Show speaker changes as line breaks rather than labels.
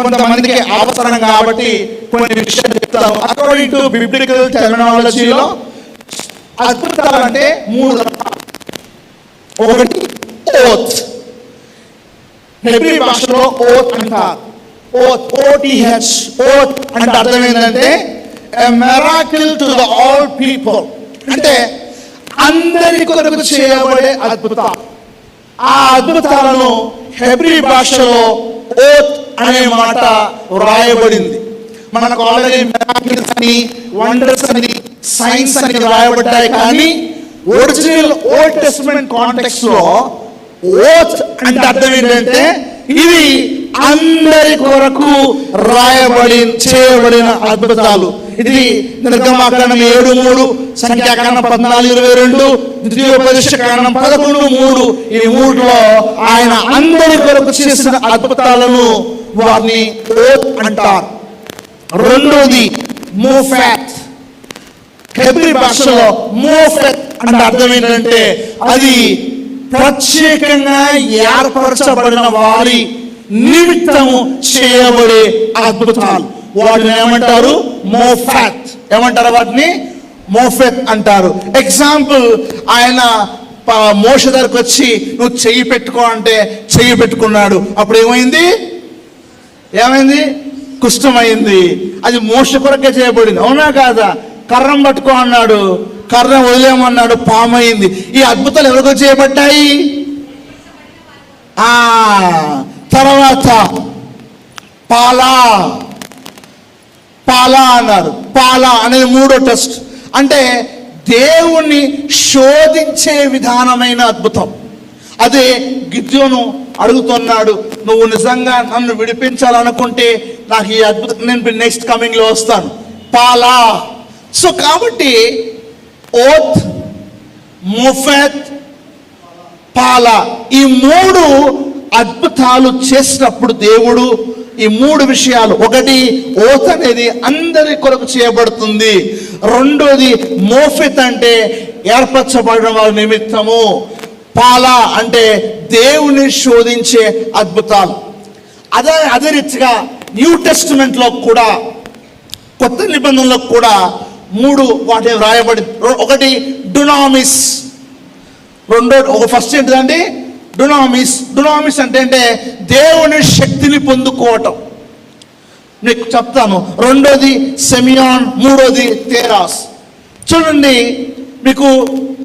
కొంతమందికి అవసరం కాబట్టి కొన్ని విషయాలు చెప్తాను అకార్డింగ్ టు బిబ్లికల్ టెర్మినాలజీలో అద్భుతాలు అంటే మూడు ఒకటి ఓత్ హెబ్రీ భాషలో ఓత్ అంటారు. ఓత్ ఓటిహెచ్ ఓత్ అంటే అర్థం ఏంటంటే miracle to the all people అంటే అందరి కొరకు చేయబడే అద్భుతాలు. ఆ అద్భుతాలను హెబ్రీ భాషలో ఓత్ అనే మాట వ్రాయబడింది. మనకు ఆల్రెడీ మెరాకిల్స్ అని వండర్స్ అని సైన్స్ అని వ్రాయబడ్డాయి కానీ ఒరిజినల్ ఓల్డ్ టెస్ట్మెంట్ కాంటెక్స్లో ఓత్ అంటే అర్థం ఏంటంటే ఇది అందరి కొరకు రాయబడి చేయబడిన అద్భుతాలు. ఇది నిర్గమాకరణం ఏడు మూడు సంఖ్యాకరణం పద్నాలుగు ఇరవై రెండు ద్వితీయోపదేశ కారణం పదకొండు మూడు. ఈ మూడులో ఆయన అందరి కొరకు చేసిన అద్భుతాలను వారిని ఓత్ అంటారు. రెండోది మోఫాట్ హెబ్రి భాషలో మోఫెత్ అంటే అర్థం ఏంటంటే అది ప్రత్యేకంగా ఏర్పరచబడిన వారి నిమిత్తము చేయబడే అద్భుతాలు. వాటిని ఏమంటారు? మోఫాట్ ఏమంటారు వాటిని? మోఫెత్ అంటారు. ఎగ్జాంపుల్ ఆయన మోష దగ్గరకు వచ్చి నువ్వు చెయ్యి పెట్టుకో అంటే చెయ్యి పెట్టుకున్నాడు. అప్పుడు ఏమైంది ఏమైంది? కుష్టమైంది అది మోస కొరకే చేయబడింది. అవునా కాదా? కర్రం పట్టుకో అన్నాడు. కర్రం వదిలేమన్నాడు పామైంది. ఈ అద్భుతాలు ఎవరికో చేయబడ్డాయి? ఆ తర్వాత పాలా. పాలా అన్నారు. పాలా అనేది మూడో టెస్ట్. అంటే దేవుణ్ణి శోధించే విధానమైన అద్భుతం. అదే గిద్యోను అడుగుతున్నాడు నువ్వు నిజంగా నన్ను విడిపించాలనుకుంటే నాకు ఈ అద్భుతం నేను నెక్స్ట్ కమింగ్లో వస్తాను. పాలా? సో కాబట్టి ఓత్ ముఫెత్ పాలా. ఈ మూడు అద్భుతాలు చేసినప్పుడు దేవుడు ఈ మూడు విషయాలు ఒకటి ఓత్ అనేది అందరి కొరకు చేయబడుతుంది రెండోది మోఫిత్ అంటే ఏర్పరచబడిన వారి నిమిత్తము. పాల అంటే దేవుని శోధించే అద్భుతాలు. అదే అదే రీతిగా న్యూ టెస్టిమెంట్లో కూడా కొత్త నిబంధనలో కూడా మూడు వాటి వ్రాయబడి ఒకటి డునామిస్. రెండో ఒక ఫస్ట్ ఏంటిదండి? డునామిస్. డునామిస్ అంటే అంటే దేవుని శక్తిని పొందుకోవటం. మీకు చెప్తాను. రెండోది సెమియాన్ మూడోది తేరాస్. చూడండి మీకు